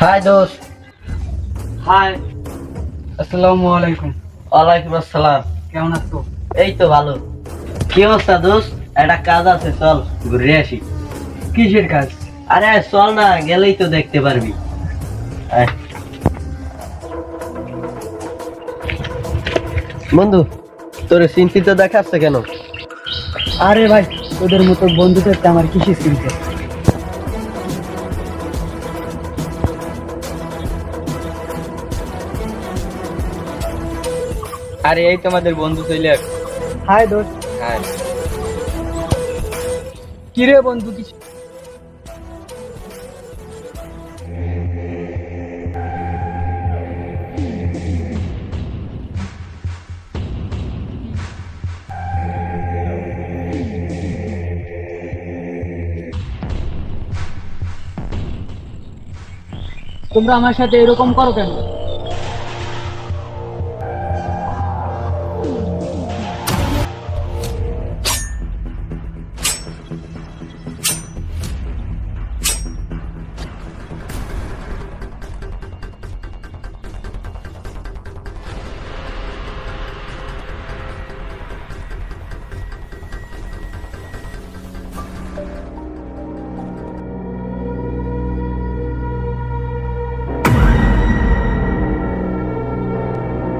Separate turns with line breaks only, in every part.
High দোস্ত।
High
আসসালামু আলাইকুম।
ওয়ালাইকুম আসসালাম।
কেমন আছো?
এই তো ভালো। কি অবস্থা দোস্ত? একটা কাজ আছে চল ঘুরে আসি।
কিসের কাজ?
আরে চল না গেলেই তো দেখতে পারবি। বন্ধু তোর চিন্তিত দেখাচ্ছে কেন?
আরে ভাই তোদের মতো বন্ধু থাকতে আমার কিসের চিন্তা
আরে এই তোমাদের বন্ধু চলে
হাই দোস্ত।
হ্যাঁ
কিরে বন্ধু কিছু তোমরা আমার সাথে এরকম করো কেন?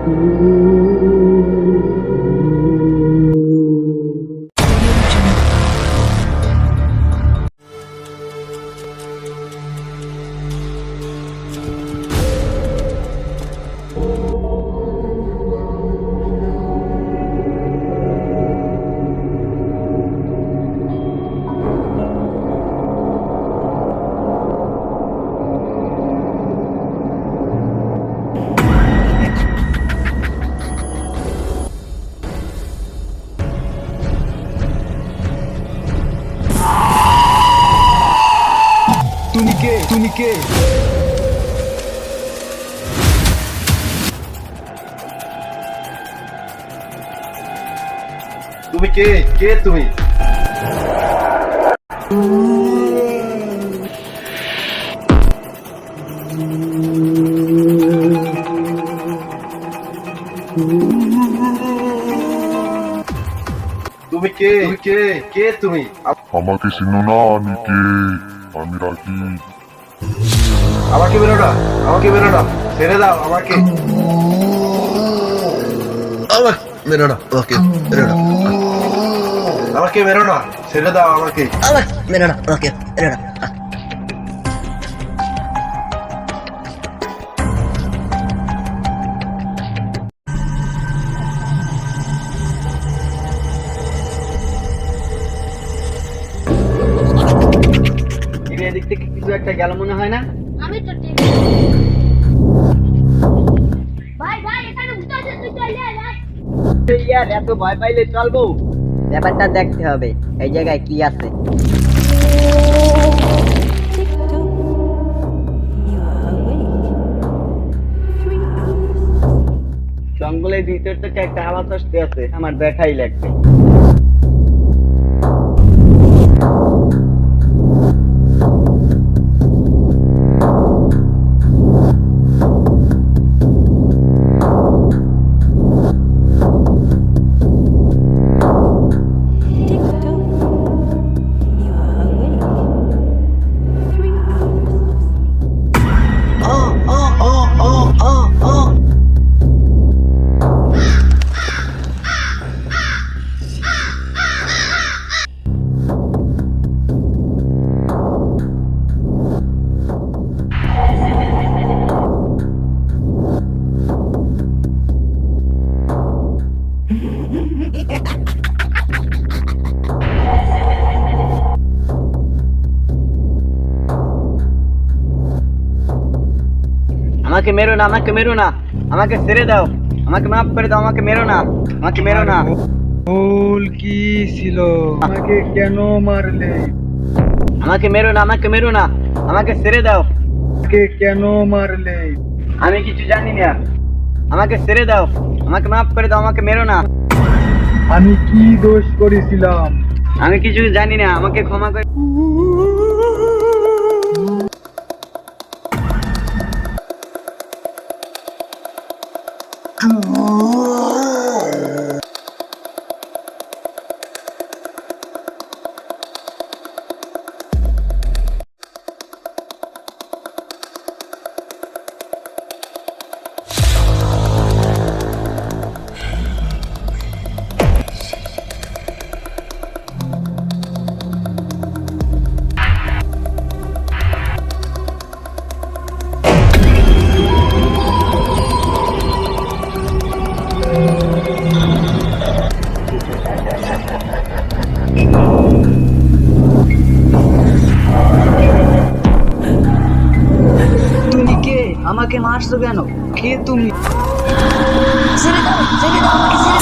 Ooh.
তুমি কে? তুমি কে?
তুমি কে? কে তুমি? তুমি কে? কে? কে তুমি?
আমাকে চিনো না, আমি আমি রাখি
আমাকে বেরো না আমাকে বেরো না ছেড়ে দাও আমাকে আমাকে বেরো না আমাকে বেরো না আমাকে বেরো না ছেড়ে দাও আমাকে
মেরো না ওকে মেরো এদিক থেকে কিছু একটা গেল মনে হয় না?
আমি তো ঠিক। ভাই ভাই এখানে ভূত আছে তুই চলে আয় ভাই।
ইয়ার এত ভয় পাইলে চলবো? ব্যাপারটা দেখতে হবে এই জায়গায় কি আছে? জঙ্গলের ভিতর থেকে একটা আওয়াজ আসতে আছে আমার দেখাই লাগবে। আমাকে মেরো না আমাকে মেরো না। আমাকে ছেড়ে দাও। আমাকে মাফ করে দাও আমাকে মেরো না। আমাকে মেরো না।
ভুল কি ছিল? আমাকে কেন মারলে?
আমাকে মেরো না আমাকে মেরো না। আমাকে ছেড়ে দাও।
আমাকে কেন মারলে?
আমি কিছু জানি না। আমাকে ছেড়ে দাও। আমাকে মাফ করে দাও আমাকে মেরো না।
আমি কি দোষ করেছিলাম?
আমি কিছু জানি না। আমাকে ক্ষমা করে
Oh. মারছো কেন? কে তুমি?
ছেড়ে দাও ছেড়ে দাও আমাকে ছেড়ে